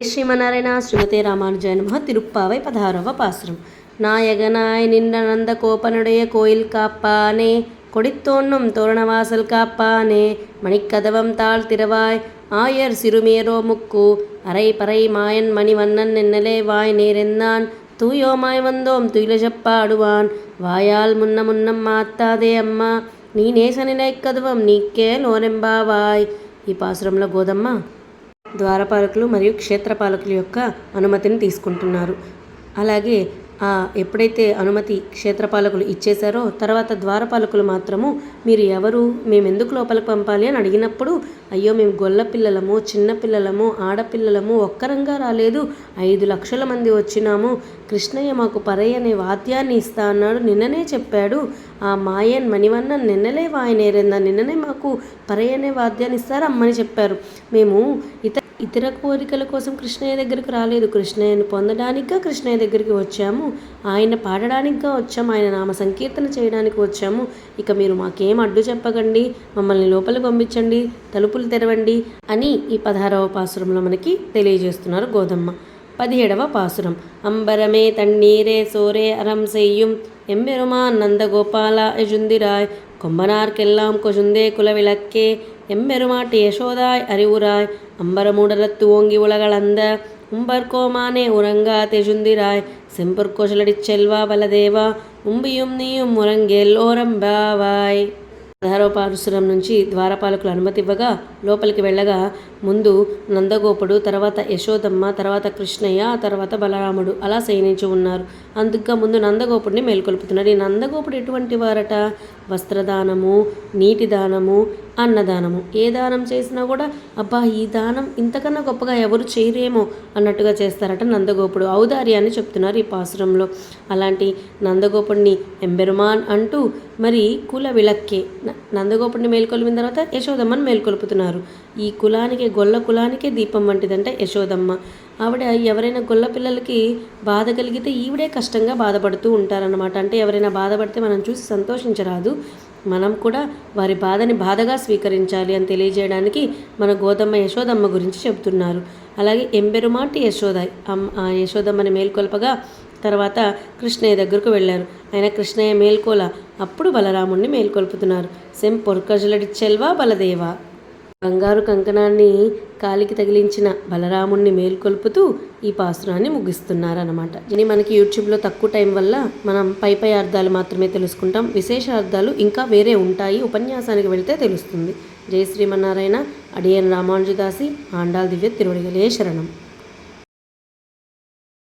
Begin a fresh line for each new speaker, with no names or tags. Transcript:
శ్రీమనారాయణ శ్రీమతే ராமானுஜாய நம திருப்பாவை பதினாறவ பாசுரம் நாயகனாய் நின்ற நந்த கோபனுடைய கோயில் காப்பானே கொடித்தோன்னும் தோரணவாசல் காப்பானே மணிக்கதவம் தாழ் திறவாய் ஆயர் சிறுமேரோ முக்கு அரை பறை மாயன் மணிவண்ணன் என்னலே வாய் நேரெந்தான் தூயோமாய் வந்தோம் துயிலஜப்பாடுவான் வாயால் முன்ன முன்னம் మాత్తాదే అమ్మా నీ నేసనిలై కదవం నీకే లోనెంబావాయ్ ఈ పాసురంలో గోదమ్మ ద్వారపాలకులు మరియు క్షేత్రపాలకుల యొక్క అనుమతిని తీసుకుంటున్నారు. అలాగే ఆ ఎప్పుడైతే అనుమతి క్షేత్రపాలకులు ఇచ్చేశారో తర్వాత ద్వారపాలకులు మాత్రము మీరు ఎవరు? మేము ఎందుకు లోపలికి పంపాలి? అని అడిగినప్పుడు అయ్యో మేము గొల్ల పిల్లలము చిన్నపిల్లలము ఆడపిల్లలము ఒక్కరంగా రాలేదు. ఐదు లక్షల మంది వచ్చినాము. కృష్ణయ్య మాకు పరై అనే వాద్యాన్ని ఇస్తా అన్నాడు. నిన్ననే చెప్పాడు. ఆ మాయన్ మణివన్న నిన్నలే వాయనేరేందా? నిన్ననే మాకు పరై అనే వాద్యాన్ని ఇస్తారు? అమ్మని చెప్పారు. మేము ఇతర ఇతర కోరికల కోసం కృష్ణయ్య దగ్గరికి రాలేదు కృష్ణయ్యను పొందడానికిగా కృష్ణయ్య దగ్గరికి వచ్చాము ఆయన పాడడానికిగా వచ్చాము ఆయన నామ సంకీర్తన చేయడానికి వచ్చాము ఇక మీరు మాకేం అడ్డు చెప్పకండి మమ్మల్ని లోపలికి పంపించండి తలుపులు తెరవండి అని ఈ పదహారవ పాసురంలో మనకి తెలియజేస్తున్నారు గోదమ్మ పదిహేడవ పాసురం అంబరమే తన్నీరే సోరే అరం செய்யும் எம்பெருமான் நந்தகோபால எஜுந்திராய் கொம்பனார்க்கெல்லாம் கொசுந்தே குலவிளக்கே எம்பெருமாட்டு யசோதாய் அறிவுராய் அம்பரமூடலத்து ஓங்கி உலகளந்த உம்பர்கோமானே உறங்கா தெஜுந்திராய் செம்பொற்கோசலடிச் செல்வா பலதேவா உம்பியும் நீயும் உறங்கேல் ஓரம்பாவாய். పారుశురం నుంచి ద్వారపాలకులు అనుమతి ఇవ్వగా లోపలికి వెళ్ళగా ముందు నందగోపుడు తర్వాత యశోదమ్మ తర్వాత కృష్ణయ్య తర్వాత బలరాముడు అలా శయనించి ఉన్నారు. అందుకు ముందు నందగోపుడిని మేల్కొల్పుతున్నారు. ఈ నందగోపుడు ఎటువంటి వారట? వస్త్రదానము నీటి దానము అన్నదానము. ఏ దానం చేసినా కూడా అబ్బా ఈ దానం ఇంతకన్నా గొప్పగా ఎవరు చేయరేమో అన్నట్టుగా చేస్తారట నందగోపుడు. ఔదార్యాన్ని చెప్తున్నారు ఈ పాసురంలో. అలాంటి నందగోపుడిని ఎంబెరుమాన్ అంటూ మరి కుల విలక్కే. నందగోపుడిని మేల్కొల్పిన తర్వాత యశోదమ్మని మేల్కొల్పుతున్నారు. ఈ కులానికి గొల్ల కులానికే దీపం వంటిదంటే యశోదమ్మ. ఆవిడ ఎవరైనా గొల్ల పిల్లలకి బాధ కలిగితే ఈవిడే కష్టంగా బాధపడుతూ ఉంటారన్నమాట. అంటే ఎవరైనా బాధపడితే మనం చూసి సంతోషించరాదు. మనం కూడా వారి బాధని బాధగా స్వీకరించాలి అని తెలియజేయడానికి మన గోదమ్మ యశోదమ్మ గురించి చెబుతున్నారు. అలాగే ఎంబెరుమాటి యశోదాయ్ అమ్ ఆ యశోదమ్మని మేల్కొల్పగా తర్వాత కృష్ణయ్య దగ్గరకు వెళ్ళారు. ఆయన కృష్ణయ్య మేల్కోల అప్పుడు బలరాముణ్ణి మేల్కొల్పుతున్నారు. సెం పొర్కజులడి చెల్వా బలదేవా? బంగారు కంకణాన్ని కాలికి తగిలించిన బలరాముణ్ణి మేల్కొల్పుతూ ఈ పాసురాన్ని ముగిస్తున్నారనమాట ఇది మనకి యూట్యూబ్లో తక్కువ టైం వల్ల మనం పై పై అర్థాలు మాత్రమే తెలుసుకుంటాం. విశేష అర్థాలు ఇంకా వేరే ఉంటాయి. ఉపన్యాసానికి వెళితే తెలుస్తుంది. జయ శ్రీమన్నారాయణ అడియన్ రామానుజదాసి ఆండాల్ దివ్య తిరువడిగలే శరణం.